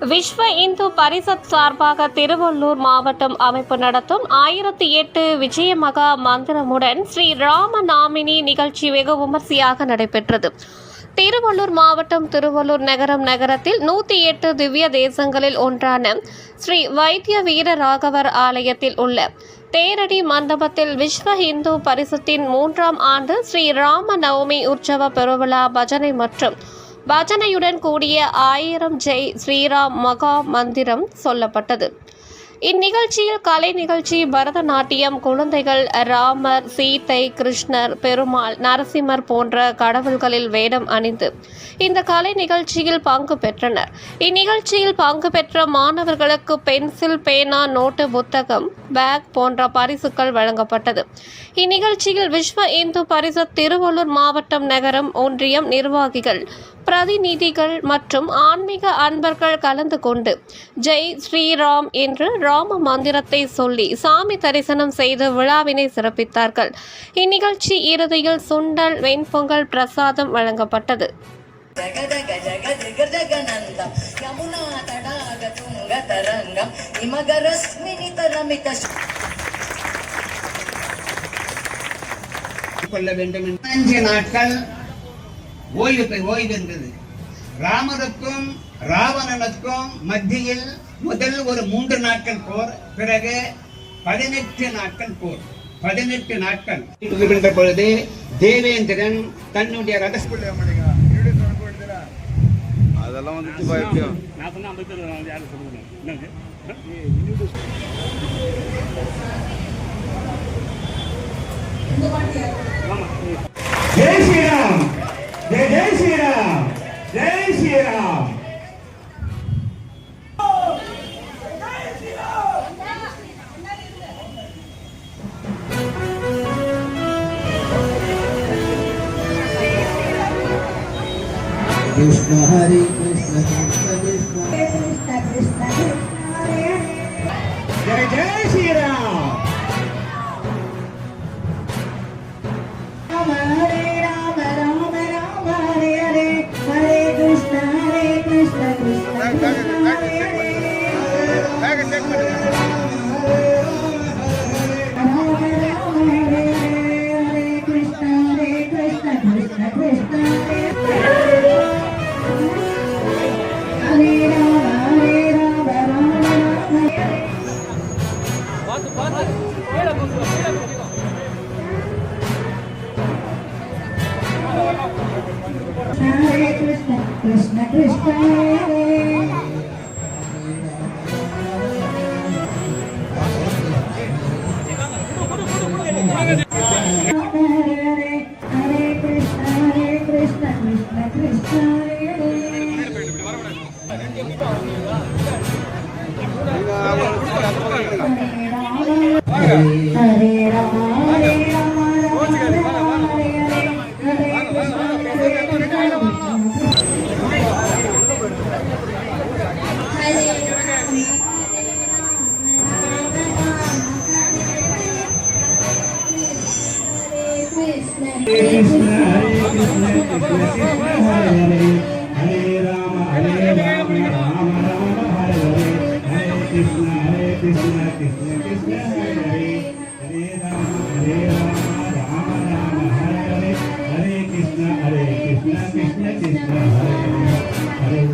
விஸ்வ இந்து பரிஷத் சார்பாக திருவள்ளூர் மாவட்டம் அமைப்பு நடத்தும் ஆயிரத்தி எட்டு விஜயமகா மந்திரமுடன் ஸ்ரீ ராமநாமினி நிகழ்ச்சி வெகு விமர்சையாக நடைபெற்றது. திருவள்ளூர் மாவட்டம் திருவள்ளூர் நகரம் நகரத்தில் நூற்றி எட்டு திவ்ய தேசங்களில் ஒன்றான ஸ்ரீ வைத்திய வீர ராகவர் ஆலயத்தில் உள்ள தேரடி மண்டபத்தில் விஸ்வ இந்து பரிசத்தின் மூன்றாம் ஆண்டு ஸ்ரீ ராம நவமி உற்சவ பெருவிழா பஜனை மற்றும் பஜனையுடன் கூடிய ஆயிரம் ஜெய் ஸ்ரீராம் மகா மந்திரம் சொல்லப்பட்டது. இந்நிகழ்ச்சியில் கலை நிகழ்ச்சி பரதநாட்டியம் குழந்தைகள் ராமர் சீதை கிருஷ்ணர் பெருமாள் நரசிம்மர் போன்ற கடவுள்களில் வேடம் அணிந்து இந்த கலை நிகழ்ச்சியில் பங்கு பெற்றனர். இந்நிகழ்ச்சியில் பங்கு பெற்ற மாணவர்களுக்கு பென்சில் பேனா நோட்டு புத்தகம் பேக் போன்ற பரிசுகள் வழங்கப்பட்டது. இந்நிகழ்ச்சியில் விஸ்வ இந்து பரிசத் திருவள்ளூர் மாவட்டம் நகரம் ஒன்றியம் நிர்வாகிகள் பிரதிநிதிகள் மற்றும் ஆன்மீக அன்பர்கள் கலந்து கொண்டு ஜெய் ஸ்ரீராம் என்று ராம மந்திரத்தை சொல்லி சாமி தரிசனம் செய்து விழாவினை சிறப்பித்தார்கள். இந்நிகழ்ச்சி இறுதியில் சுண்டல் வெண்பொங்கல் பிரசாதம் வழங்கப்பட்டது. கொள்ள வேண்டும் நாட்கள் ஓய்வு ஓய்வு என்றது ராமருக்கும் ராவணனுக்கும் மத்தியில் முதல் ஒரு மூன்று நாட்கள் போர் பிறகு பதினெட்டு நாட்கள் போர். பதினெட்டு நாட்கள். இருக்கின்ற பொழுது தேவேந்திரன் தன்னுடைய ரத அதெல்லாம் வந்துட்டு யாரும் சொல்லுங்க কৃষ্ণ হরে কৃষ্ণ কৃষ্ণ কৃষ্ণ কৃষ্ণ কৃষ্ণ কৃষ্ণ হরে হরে জয় জয় শ্রী রাম হরে রাম রাম রাম হরে হরে হরে Krishna हरे कृष्ण कृष्ण कृष्ण हरे हरे राम हरे राम हरे हरे हरे कृष्ण हरे कृष्ण कृष्ण कृष्ण हरे हरे राम हरे हरे हरे हरे कृष्ण हरे Krishna Krishna Krishna Hare Hare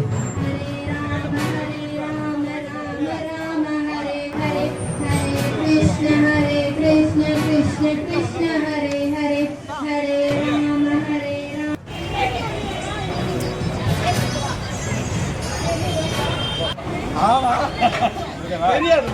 Krishna Hare Krishna Krishna Krishna Hare தெரியாது